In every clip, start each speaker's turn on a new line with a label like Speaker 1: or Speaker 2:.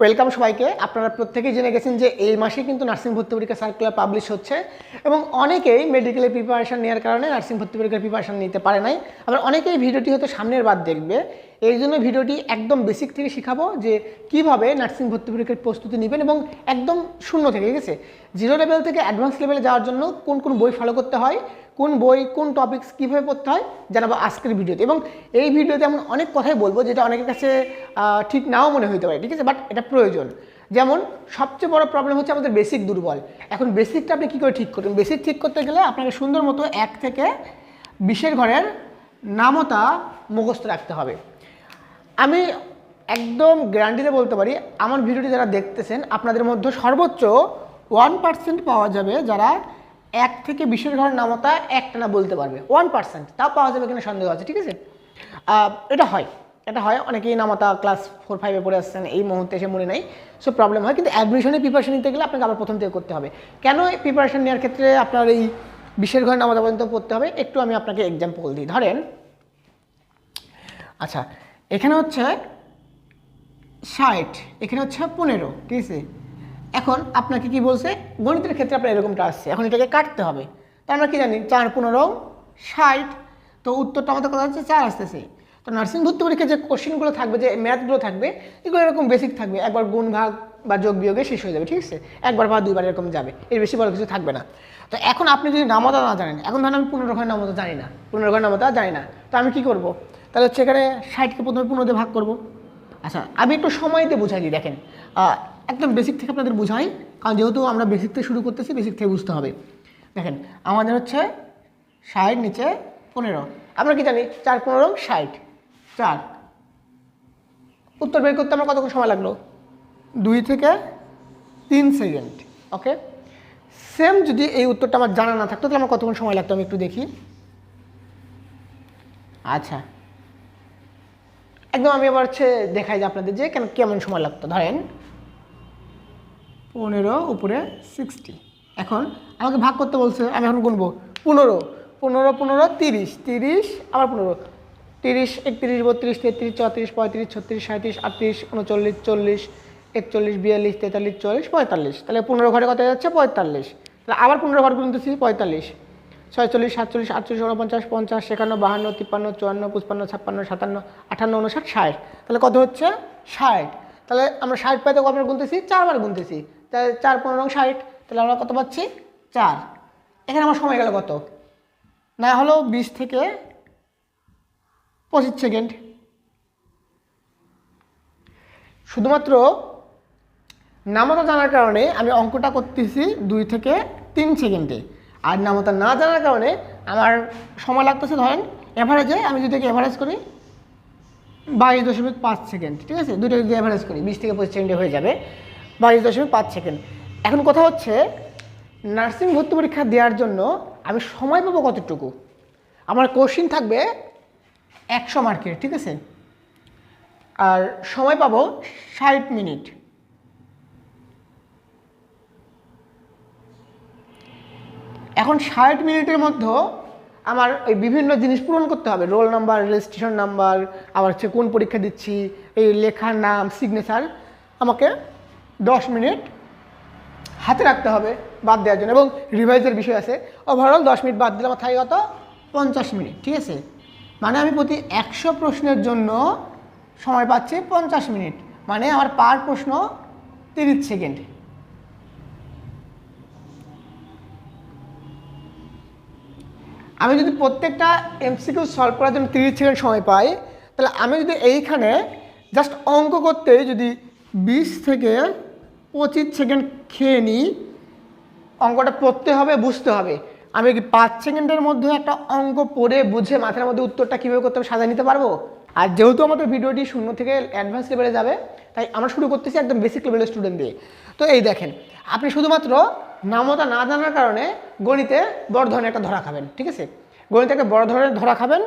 Speaker 1: Welcome সবাইকে। আপনারা প্রত্যেকেই জেনে গেছেন যে এই মাসে কিন্তু নার্সিং ভর্তি পরীক্ষা সার্কুলার পাবলিশ হচ্ছে এবং অনেকেই মেডিকেলের প্রিপারেশান নেওয়ার কারণে নার্সিং ভর্তি পরীক্ষার প্রিপারেশান নিতে পারে নাই। আবার অনেকেই ভিডিওটি হয়তো সামনের বাদ দেখবে। এই জন্য ভিডিওটি একদম বেসিক থেকে শেখাবো যে কীভাবে নার্সিং ভর্তি পরীক্ষার প্রস্তুতি নেবেন এবং একদম শূন্য থেকে, ঠিক আছে? জিরো লেভেল থেকে অ্যাডভান্স লেভেলে যাওয়ার জন্য কোন কোন বই ফলো করতে হয়, কোন বই, কোন টপিকস কীভাবে পড়তে হয় জানাব আজকের ভিডিওতে এবং এই ভিডিওতে এমন অনেক কথাই বলব যেটা অনেকের কাছে ঠিক নাও মনে হইতে পারে, ঠিক আছে? বাট এটা প্রয়োজন। যেমন সবচেয়ে বড় প্রবলেম হচ্ছে আমাদের বেসিক দুর্বল। এখন বেসিকটা আপনি কী করে ঠিক করবেন? বেসিক ঠিক করতে গেলে আপনাকে সুন্দর মতো এক থেকে বিশের ঘরের নামতা মুখস্থ রাখতে হবে। আমি একদম গ্যারান্টিতে বলতে পারি, আমার ভিডিওটি যারা দেখতেছেন, আপনাদের মধ্যে সর্বোচ্চ ওয়ান পার্সেন্ট পাওয়া যাবে যারা এক থেকে বিশের ঘর নামতা একটা না বলতে পারবে। ওয়ান পার্সেন্ট তাও পাওয়া যাবে কিনা সন্দেহ আছে, ঠিক আছে? এটা হয় এটা হয়। অনেকেই নামতা ক্লাস ফোর ফাইভে পড়ে আসছেন, এই মুহূর্তে এসে মনে নাই সো প্রবলেম হয়। কিন্তু অ্যাডমিশনে প্রিপারেশন নিতে গেলে আপনাকে আবার প্রথম থেকে করতে হবে। কেন এই প্রিপারেশন নেওয়ার ক্ষেত্রে আপনার এই বিশের ঘর নামতা পর্যন্ত পড়তে হবে? একটু আমি আপনাকে এক্সাম্পল দিই। ধরেন আচ্ছা এখানে হচ্ছে ষাট, এখানে হচ্ছে পনেরো, ঠিক আছে? এখন আপনাকে কি বলছে? গণিতের ক্ষেত্রে আপনার এরকমটা আসছে। এখন এটাকে কাটতে হবে। তো আমরা কি জানি? চার পনেরো, ষাট, তো উত্তরটা আমাদের কথা হচ্ছে চার আসতেছে। তো নার্সিং ভর্তি পরীক্ষায় যে কোশ্চেনগুলো থাকবে, যে ম্যাথগুলো থাকবে, এগুলো এরকম বেসিক থাকবে। একবার গুণ ভাগ বা যোগ বিয়োগে শেষ হয়ে যাবে, ঠিক আছে? একবার বা দুইবার এরকম যাবে। এর বেশি বড় কিছু থাকবে না। তো এখন আপনি যদি নামতা না জানেন, এখন ধরেন আমি পনেরো ঘর নামতা জানি না, পনেরো ঘর নামতা জানি না, তো আমি কি করব? তাহলে হচ্ছে এখানে ষাটকে প্রথমে পনেরো দিয়ে ভাগ করব। আচ্ছা আমি একটু সময় দিয়ে বুঝাই দিই, দেখেন। একদম বেসিক থেকে আপনাদের বুঝাই, কারণ যেহেতু আমরা বেসিক থেকে শুরু করতেছি বেসিক থেকে বুঝতে হবে। দেখেন, আমাদের হচ্ছে ষাট নিচে পনেরো। আমরা কি জানি? চার, পনেরো ষাট। চার। উত্তর বের করতে আমার কতক্ষণ সময় লাগল? দুই থেকে তিন সেকেন্ড, ওকে? সেম যদি এই উত্তরটা আমার জানা না থাকতো, তাহলে আমার কতক্ষণ সময় লাগতো আমি একটু দেখি? আচ্ছা। একদম আমি আবার হচ্ছে দেখাই যে আপনাদের যে কেন কেমন সময় লাগতো, ধরেন। পনেরো, উপরে সিক্সটি এখন আমাকে ভাগ করতে বলছে, আমি এখন গুনবো পনেরো। পনেরো পনেরো, তিরিশ। তিরিশ, আবার পনেরো। তিরিশ, একত্রিশ, বত্রিশ, তেত্রিশ, চৌত্রিশ, পঁয়ত্রিশ, ছত্রিশ সাঁত্রিশ আটত্রিশ, উনচল্লিশ, চল্লিশ, একচল্লিশ, বিয়াল্লিশ, তেতাল্লিশ চল্লিশ পঁয়তাল্লিশ। তাহলে পনেরো ঘরে কত যাচ্ছে? পঁয়তাল্লিশ। তাহলে আবার পনেরো ঘর গুনতেছি, পঁয়তাল্লিশ। ছয়চল্লিশ, সাতচল্লিশ, আটচল্লিশ, উনপঞ্চাশ, পঞ্চাশ, একান্ন, বাহান্ন, তিপ্পান্ন, চুয়ান্ন, পঁচপান্ন, ছাপ্পান্ন, সাতান্ন আটান্ন উনষাট ষাট। তাহলে কত হচ্ছে? ষাট। তাহলে আমরা ষাট পাইতে কবার গুনতেছি? চারবার গুনতেছি। তাহলে চার পনেরো ষাট। তাহলে আমরা কত পাচ্ছি? চার। এখানে আমার সময় গেল কত? না হলো বিশ থেকে পঁচিশ সেকেন্ড। শুধুমাত্র নামতা জানার কারণে আমি অঙ্কটা করতেছি দুই থেকে তিন সেকেন্ডে। আর নামতা না জানার কারণে আমার সময় লাগতেছে, ধরেন অ্যাভারেজে আমি যদি অ্যাভারেজ করি বাইশ দশমিক পাঁচ সেকেন্ড ঠিক আছে? দুটো যদি অ্যাভারেজ করি, বিশ থেকে পঁচিশ সেকেন্ডে হয়ে যাবে বাইশ দশমিক পাঁচ সেকেন্ড এখন কথা হচ্ছে নার্সিং ভর্তি পরীক্ষা দেওয়ার জন্য আমি সময় পাবো কতটুকু? আমার কোশ্চিন থাকবে একশো মার্কের ঠিক আছে? আর সময় পাবো ষাট মিনিট এখন ষাট মিনিটের মধ্যে আমার ওই বিভিন্ন জিনিস পূরণ করতে হবে। রোল নাম্বার, রেজিস্ট্রেশন নাম্বার, আবার হচ্ছে কোন পরীক্ষা দিচ্ছি, এই লেখার নাম সিগনেচার আমাকে দশ মিনিট হাতে রাখতে হবে বাদ দেওয়ার জন্য। এবং রিভাইজের বিষয় আছে। ওভারঅল দশ মিনিট বাদ দিলে আমার থাকে কত পঞ্চাশ মিনিট, ঠিক আছে? মানে আমি প্রতি একশো প্রশ্নের জন্য সময় পাচ্ছি পঞ্চাশ মিনিট। মানে আমার পার প্রশ্ন তিরিশ সেকেন্ড। আমি যদি প্রত্যেকটা এমসিকিউ সলভ করার জন্য তিরিশ সেকেন্ড সময় পাই, তাহলে আমি যদি এইখানে জাস্ট অঙ্ক করতে যদি বিশ থেকে পঁচিশ সেকেন্ড খেয়ে নিই, অঙ্কটা পড়তে হবে, বুঝতে হবে। আমি কি পাঁচ সেকেন্ডের মধ্যে একটা অঙ্ক পড়ে বুঝে মাথার মধ্যে উত্তরটা কীভাবে করতে হবে সাজায় নিতে পারব? আর যেহেতু আমাদের ভিডিওটি শূন্য থেকে অ্যাডভান্স লেভেলে যাবে তাই আমরা শুরু করতেছি একদম বেসিক লেভেলের স্টুডেন্ট দিয়ে। তো এই দেখেন, আপনি শুধুমাত্র নামতা না জানার কারণে গণিতে বড় ধরনের একটা ধরা খাবেন, ঠিক আছে? গণিতে একটা বড় ধরনের ধরা খাবেন,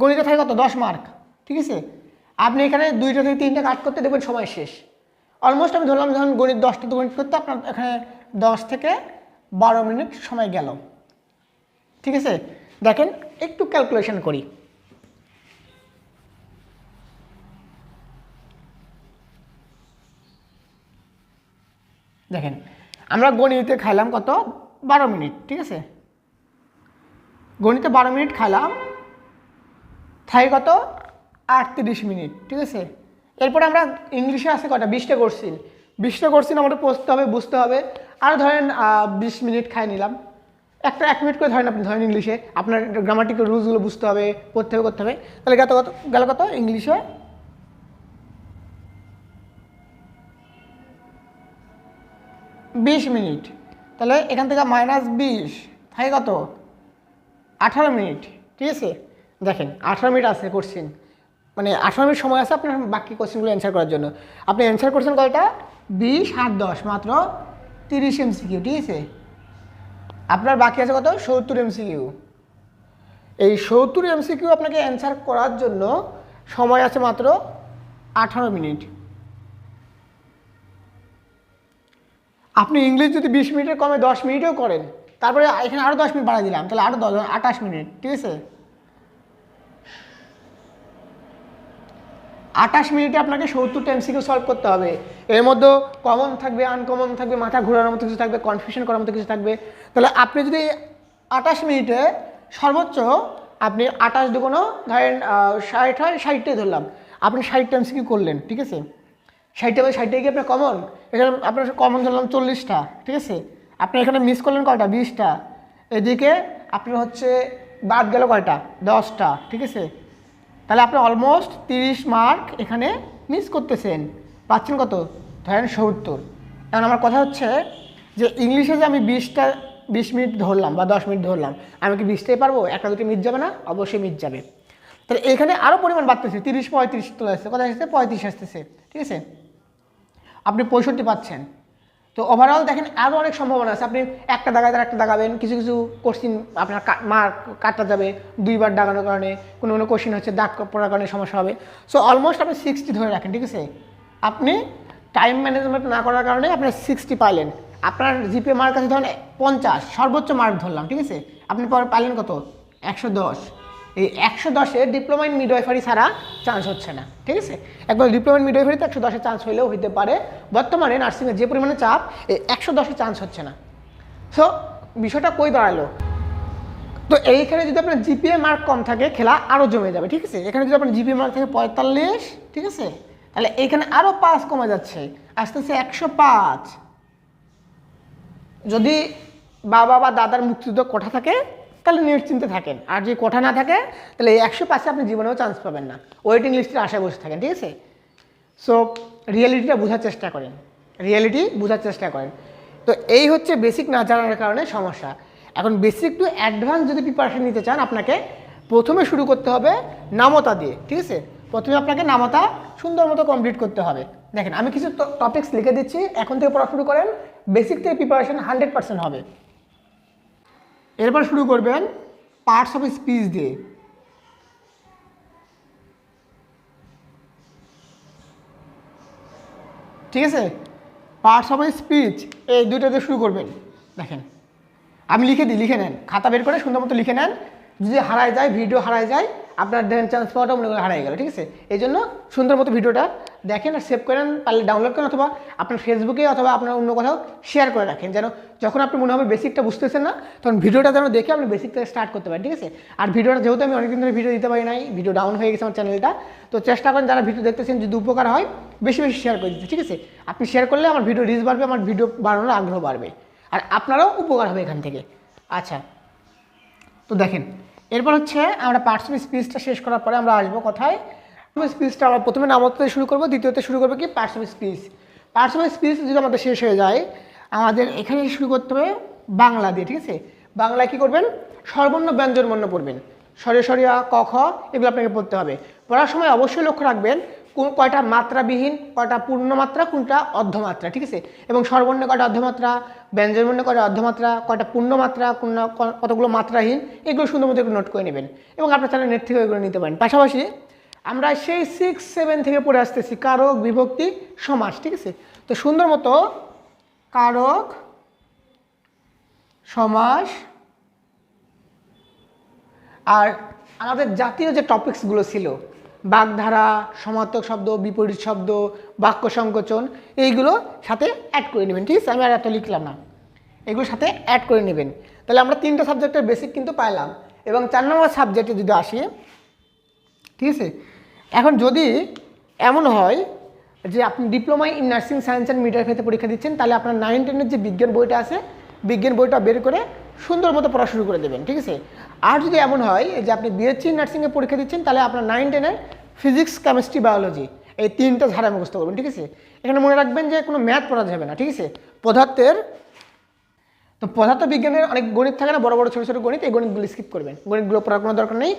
Speaker 1: গণিতে থাকে কত? দশ মার্ক ঠিক আছে? আপনি এখানে দুইটা থেকে তিনটা কাট করতে দেখবেন সময় শেষ। অলমোস্ট আমি ধরলাম যখন গণিত দশটা গণিত করতে আপনার এখানে দশ থেকে বারো মিনিট সময় গেল। ঠিক আছে? দেখেন, একটু ক্যালকুলেশন করি। দেখেন, আমরা গণিতে খাইলাম কত? বারো মিনিট, ঠিক আছে? গণিতে বারো মিনিট খাইলাম, থাই কত? আটত্রিশ মিনিট, ঠিক আছে? এরপর আমরা ইংলিশে আছে কটা বিশটা করছি। বিশটা করছি আমাদের পড়তে হবে, বুঝতে হবে। আর ধরেন বিশ মিনিট খাই নিলাম। একটা, এক মিনিট করে ধরেন আপনি, ধরেন ইংলিশে, আপনার গ্রামাটিক্যাল রুলসগুলো বুঝতে হবে, পড়তে হবে, করতে হবে। তাহলে গেল কত? গেল কত? ইংলিশে বিশ মিনিট। তাহলে এখান থেকে মাইনাস বিশ, থাকে কত? আঠারো মিনিট, ঠিক আছে? দেখেন, আঠারো মিনিট আছে কোশ্চিন মানে আঠারো মিনিট সময় আছে আপনার বাকি কোশ্চেনগুলো অ্যান্সার করার জন্য। আপনি অ্যান্সার করছেন কয়টা? বিশ আর দশ, মাত্র তিরিশ এমসিকিউ ঠিক আছে? আপনার বাকি আছে কত? সত্তর এমসিকিউ এই সত্তর এমসিকিউ আপনাকে অ্যান্সার করার জন্য সময় আছে মাত্র আঠারো মিনিট। আপনি ইংলিশ যদি বিশ মিনিটের কমে দশ মিনিটেও করেন, তারপরে এখানে আরও দশ মিনিট বাড়াই দিলাম, তাহলে আরও দশ, আঠাশ মিনিট, ঠিক আছে? আঠাশ মিনিটে আপনাকে সত্তরটা এমসিকিউ সলভ করতে হবে। এর মধ্যে কমন থাকবে আনকমন থাকবে, মাথা ঘোরানোর মতো কিছু থাকবে কনফিউশন করার মতো কিছু থাকবে। তাহলে আপনি যদি আঠাশ মিনিটে সর্বোচ্চ আপনি আঠাশ দুগুণো, ধরেন ষাট হয় ষাটটাই ধরলাম, আপনি ষাটটা এমসিকিউ করলেন, ঠিক আছে? ষাটটা বা ষাটটাই কি আপনার কমন এখানে আপনার কমন ধরলাম চল্লিশটা, ঠিক আছে? আপনি এখানে মিস করলেন কয়টা? বিশটা। এদিকে আপনার হচ্ছে বাদ গেল কয়টা? দশটা, ঠিক আছে? তাহলে আপনি অলমোস্ট তিরিশ মার্ক এখানে মিস করতেছেন। পাচ্ছেন কত? ধরেন সত্তর। এখন আমার কথা হচ্ছে যে ইংলিশে যে আমি বিশটা, বিশ মিনিট ধরলাম বা দশ মিনিট ধরলাম, আমি কি বিশটাই পারব? একটা দুটো মিট যাবে না? অবশ্যই মিট যাবে। তাহলে এখানে আরও পরিমাণ বাড়তেছে, তিরিশ পঁয়ত্রিশ চলে আসছে। কথা আসছে? পঁয়ত্রিশ আসতেছে, ঠিক আছে? আপনি পঁয়ষট্টি পাচ্ছেন। তো ওভারঅল দেখেন আরও অনেক সম্ভাবনা আছে। আপনি একটা দাগায় তার একটা দাগাবেন, কিছু কিছু কোশ্চিন আপনার মার্ক কাটা যাবে, দুইবার দাগানোর কারণে, কোনো কোনো কোশ্চিন হচ্ছে দাগ পড়ার কারণে সমস্যা হবে। সো অলমোস্ট আপনি সিক্সটি ধরে রাখেন, ঠিক আছে? আপনি টাইম ম্যানেজমেন্ট না করার কারণে আপনি সিক্সটি পাইলেন। আপনার জিপে মার্ক আছে ধরেন পঞ্চাশ, সর্বোচ্চ মার্ক ধরলাম, ঠিক আছে? আপনি পরে পাইলেন কত? একশো দশ। এই একশো দশে ডিপ্লোমা ইন মিডওয়াইফারি ছাড়া চান্স হচ্ছে না, ঠিক আছে? একবার ডিপ্লোমা ইন মিডওয়াইফারিতে একশো দশে চান্স হইলেও হইতে পারে। বর্তমানে নার্সিংয়ের যে পরিমাণে চাপ, এই একশো দশে চান্স হচ্ছে না। সো বিষয়টা কই দাঁড়াল? তো এইখানে যদি আপনার জিপিএ মার্ক কম থাকে, খেলা আরও জমে যাবে, ঠিক আছে? এখানে যদি আপনার জিপিএ মার্ক থাকে পঁয়তাল্লিশ, ঠিক আছে? তাহলে এইখানে আরও পাঁচ কমে যাচ্ছে। আস্তে আস্তে একশো পাঁচ। যদি বাবা বা দাদার মুক্তিযুদ্ধ কোঠা থাকে তাহলে নিশ্চিন্তে থাকেন। আর যদি কোঠা না থাকে, তাহলে এই একশো পাঁচে আপনি জীবনেও চান্স পাবেন না। ওয়েটিং লিস্টের আশায় বসে থাকেন, ঠিক আছে? সো রিয়েলিটিটা বোঝার চেষ্টা করেন। রিয়েলিটি বোঝার চেষ্টা করেন। তো এই হচ্ছে বেসিক না জানার কারণে সমস্যা। এখন বেসিক টু অ্যাডভান্স যদি প্রিপারেশন নিতে চান, আপনাকে প্রথমে শুরু করতে হবে নামতা দিয়ে, ঠিক আছে? প্রথমে আপনাকে নামতা সুন্দর মতো কমপ্লিট করতে হবে। দেখেন, আমি কিছু টপিক্স লিখে দিচ্ছি। এখন থেকে পড়া শুরু করেন। বেসিক থেকে প্রিপারেশন হান্ড্রেড পার্সেন্ট হবে। এরপর শুরু করবেন পার্টস অফ স্পিচ দিয়ে। ঠিক আছে? পার্টস অফ স্পিচ এই দুইটা দিয়ে শুরু করবেন। দেখেন, আমি লিখে দিই, লিখে নেন। খাতা বের করে সুন্দর মতো লিখে নেন। যদি হারায় যায় ভিডিও হারায় যায়, আপনার দেখেন চান্স পাওয়াটা মনে করে হারাই গেল, ঠিক আছে? এই জন্য সুন্দর মতো ভিডিওটা দেখেন আর সেভ করেন, পারলে ডাউনলোড করেন অথবা আপনার ফেসবুকে অথবা আপনার অন্য কোথাও শেয়ার করে রাখেন। যেন যখন আপনি মনে হবে বেসিকটা বুঝতেছেন না, তখন ভিডিওটা যেন দেখে আপনি বেসিক থেকে স্টার্ট করতে পারেন, ঠিক আছে? আর ভিডিওটা যেহেতু আমি অনেকদিন ধরে ভিডিও দিতে পারি নাই ভিডিও ডাউন হয়ে গেছে আমার চ্যানেলটা তো চেষ্টা করেন যারা ভিডিও দেখতেছেন যদি উপকার হয়, বেশি বেশি শেয়ার করে দিতে, ঠিক আছে? আপনি শেয়ার করলে আমার ভিডিও রিচ বাড়বে, আমার ভিডিও বাড়ানোর আগ্রহ বাড়বে। আর আপনারাও উপকার হবে এখান থেকে। আচ্ছা তো দেখেন, এরপর হচ্ছে আমরা পার্টস অফ স্পিচটা শেষ করার পরে আমরা আসব কথায়? স্পিচটা আমরা প্রথমে নামতে শুরু করব, দ্বিতীয়তে শুরু করব কি? Parts of speech parts speech যদি আমাদের শেষ হয়ে যায়, আমাদের এখানে শুরু করতে হবে বাংলা দিয়ে, ঠিক আছে? বাংলায় কী করবেন? সর্বর্ণ ব্যঞ্জন বর্ণ পড়বেন। সরে সরিয়া ক, খ, এগুলো আপনাকে পড়তে হবে। পড়ার সময় অবশ্যই লক্ষ্য রাখবেন কোন কয়টা মাত্রাবিহীন, কয়টা পূর্ণমাত্রা, কোনটা অর্ধমাত্রা, ঠিক আছে? এবং সর্বর্ণ কয়টা অর্ধমাত্রা ব্যঞ্জনবর্ণ কয়টা অর্ধমাত্রা, কয়টা পূর্ণমাত্রা, কোন কতগুলো মাত্রাহীন, এগুলো সুন্দর মতো নোট করে নেবেন। এবং আপনার চ্যানেল নেট থেকে এগুলো নিতে পারেন। পাশাপাশি আমরা সেই সিক্স সেভেন থেকে পড়ে আসতেছি। কারক, বিভক্তি, সমাস, ঠিক আছে? তো সুন্দর মতো কারক, সমাস, আর আমাদের জাতীয় যে টপিকসগুলো ছিল, বাগধারা, সমার্থক শব্দ, বিপরীত শব্দ, বাক্য সংকোচন, এইগুলো সাথে অ্যাড করে নেবেন, ঠিক আছে? আমি আর এত লিখলাম না। এগুলোর সাথে অ্যাড করে নেবেন। তাহলে আমরা তিনটা সাবজেক্টের বেসিক কিন্তু পাইলাম। এবং চার নম্বর সাবজেক্টে যদি আসি, ঠিক আছে? এখন যদি এমন হয় যে আপনি diploma in nursing science and মিডওয়াইফারিতে পরীক্ষা দিচ্ছেন, তাহলে আপনার নাইন টেনের যে বিজ্ঞান বইটা আছে, বিজ্ঞান বইটা বের করে সুন্দর মতো পড়া শুরু করে দেবেন, ঠিক আছে? আর যদি এমন হয় যে আপনি বিএসসি নার্সিংয়ে পরীক্ষা দিচ্ছেন, তাহলে আপনার নাইন টেনের ফিজিক্স কেমিস্ট্রি বায়োলজি এই তিনটা ধারা মুখস্থ করবেন, ঠিক আছে? এখানে মনে রাখবেন যে কোনো ম্যাথ পড়া যাবে না, ঠিক আছে? পদার্থের তো পদার্থ বিজ্ঞানের অনেক গণিত থাকে না, বড় বড়, ছোটো ছোটো গণিত, এই গণিতগুলো স্কিপ করবেন। গণিতগুলো পড়ার কোনো দরকার নেই।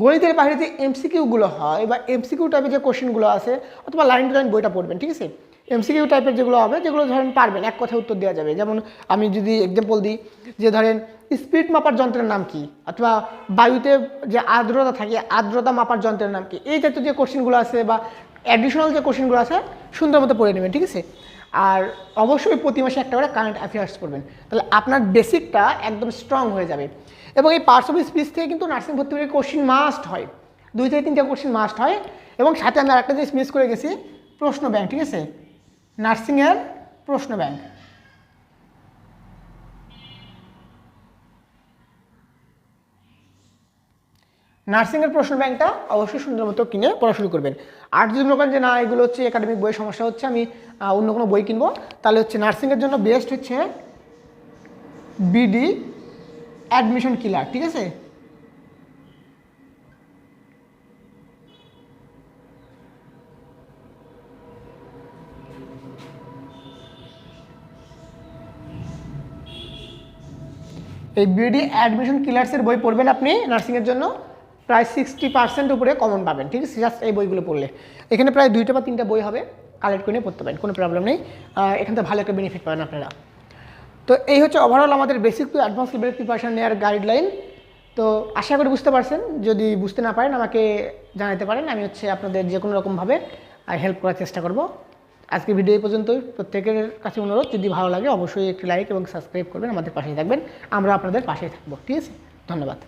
Speaker 1: গণিতের বাইরে যে এমসিকিউগুলো হয় বা এমসিকিউ টাইপের যে কোশ্চেনগুলো আছে অথবা লাইন টু লাইন বইটা পড়বেন, ঠিক আছে? এমসিকিউ টাইপের যেগুলো হবে, যেগুলো ধরেন পারবেন, এক কথায় উত্তর দেওয়া যাবে। যেমন আমি যদি এক্সাম্পল দিই যে ধরেন স্পিড মাপার যন্ত্রের নাম কি? অথবা বায়ুতে যে আর্দ্রতা থাকে, আর্দ্রতা মাপার যন্ত্রের নাম কি? এই জাতীয় যে কোশ্চেনগুলো আছে বা অ্যাডিশনাল যে কোশ্চেনগুলো আছে, সুন্দর মতো পড়ে নেবেন, ঠিক আছে? আর অবশ্যই প্রতি মাসে একটা করে কারেন্ট অ্যাফেয়ার্স পড়বেন। তাহলে আপনার বেসিকটা একদম স্ট্রং হয়ে যাবে। এবং এই পার্টস অফ স্পিচ থেকে কিন্তু নার্সিং ভর্তি করে কোশ্চিন মাস্ট হয়। দুই থেকে তিনটা কোশ্চিন মাস্ট হয় এবং সাথে আমি আরেকটা জিনিস মিস করে গেছি, প্রশ্ন ব্যাংক ঠিক আছে? নার্সিংয়ের প্রশ্ন ব্যাংক নার্সিংয়ের প্রশ্ন ব্যাংকটা অবশ্যই সুন্দর মতো কিনে পড়া শুরু করবেন। আর যদি মনে করেন যে না, এগুলো হচ্ছে একাডেমিক বইয়ের সমস্যা হচ্ছে, আমি অন্য কোনো বই কিনবো, তাহলে হচ্ছে নার্সিংয়ের জন্য বেস্ট হচ্ছে বিডি অ্যাডমিশন কিলার ঠিক আছে? এই বিডি অ্যাডমিশন কিলার্সের বই পড়বেন আপনি নার্সিংয়ের জন্য। প্রায় সিক্সটি পার্সেন্ট উপরে কমন পাবেন, ঠিক আছে? জাস্ট এই বইগুলো পড়লে। এখানে প্রায় দুইটা বা তিনটা বই হবে কালেক্ট করে নিয়ে পড়তে পারেন, কোনো প্রবলেম নেই। এখান থেকে ভালো একটা বেনিফিট পাবেন আপনারা। তো এই হচ্ছে ওভারঅল আমাদের বেসিক টু অ্যাডভান্স লেভেলের প্রিপারেশন নেওয়ার গাইডলাইন তো আশা করি বুঝতে পারছেন। যদি বুঝতে না পারেন, আমাকে জানাতে পারেন। আমি হচ্ছে আপনাদের যে কোনো রকমভাবে হেল্প করার চেষ্টা করব। আজকে ভিডিও এই পর্যন্তই। প্রত্যেকের কাছে অনুরোধ, যদি ভালো লাগে অবশ্যই একটি লাইক এবং সাবস্ক্রাইব করবেন। আমাদের পাশেই থাকবেন। আমরা আপনাদের পাশেই থাকব। ঠিক আছে? ধন্যবাদ।